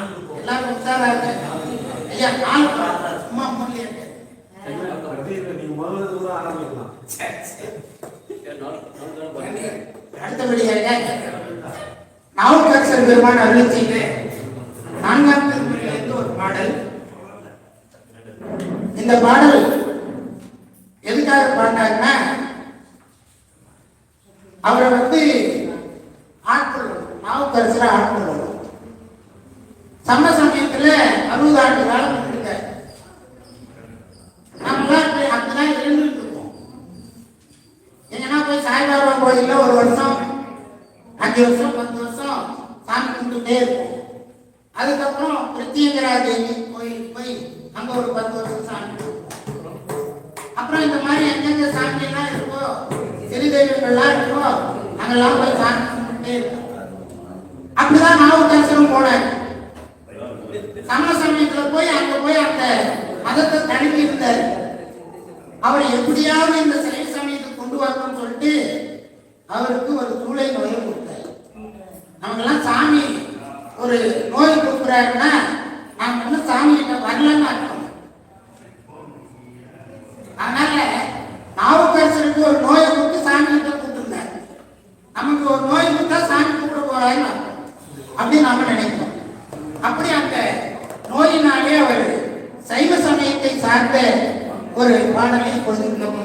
உற்சாகமா இருங்க. ஐயா பாடல் சும்மா ஆரம்பிக்கலாம். அடுத்தபடியாக நாவுக்கரசர் பெருமான் அருள் செய்த நான்காம் திருமுறையிலிருந்து ஒரு பாடல். இந்த பாடல் எதுக்காக பாடினாருன்னா அவரை வந்து ஆட்கொள்ளணும் நாவுக்கரசரை ஆட்கொள்ளணும் சம சமயத்துல அறுபது ஆண்டு காலம் இருக்காரு நம்மளாம் இப்படி அப்படிதான் இருந்துட்டு இருக்கோம். எங்கன்னா போய் சாய்பாபா கோயில்ல ஒரு வருஷம் அஞ்சு வருஷம் பத்து வருஷம் சாமி கும்பிட்டுட்டே இருக்கும் அதுக்கப்புறம் பிரத்யேகரா தேவி கோயிலுக்கு போய் அங்க ஒரு பத்து வருஷம் சாமி அப்புறம் இந்த மாதிரி எங்கெங்க சாமி எல்லாம் இருக்கோ சிறு தெய்வங்கள்லாம் இருக்கோ அங்கெல்லாம் போய் சாமி கும்பிட்டுட்டே இருப்போம். அப்படிதான் நாவுக்கரசரும் போனார். சமண சமயத்துல போய் அங்க போய் அந்த மதத்தை தழுவி இருந்தார். அவர் எப்படியாவது இந்த சிலை சமயத்தை கொண்டு வரணும்னு சொல்லிட்டு அவருக்கு ஒரு சூளை நோயை கொடுத்தார். நமக்கெல்லாம் சாமி ஒரு நோய் கொடுக்குறாருன்னா நாம இன்னும் சாமி கிட்ட வரலன்னு அர்த்தம். அதனால நாவுக்கரசருக்கு ஒரு நோயை கொடுத்து சாமி கிட்ட கூப்பிட்டுருந்தார் நமக்கு ஒரு நோய் கொடுத்தா சாமி கூப்பிட போறாருன்னு அப்படின்னு நாம நினைக்கிறோம். அப்படி அந்த சைவ சமயத்தை சார்ந்த ஒரு பாடலை கொண்டிருந்தோம்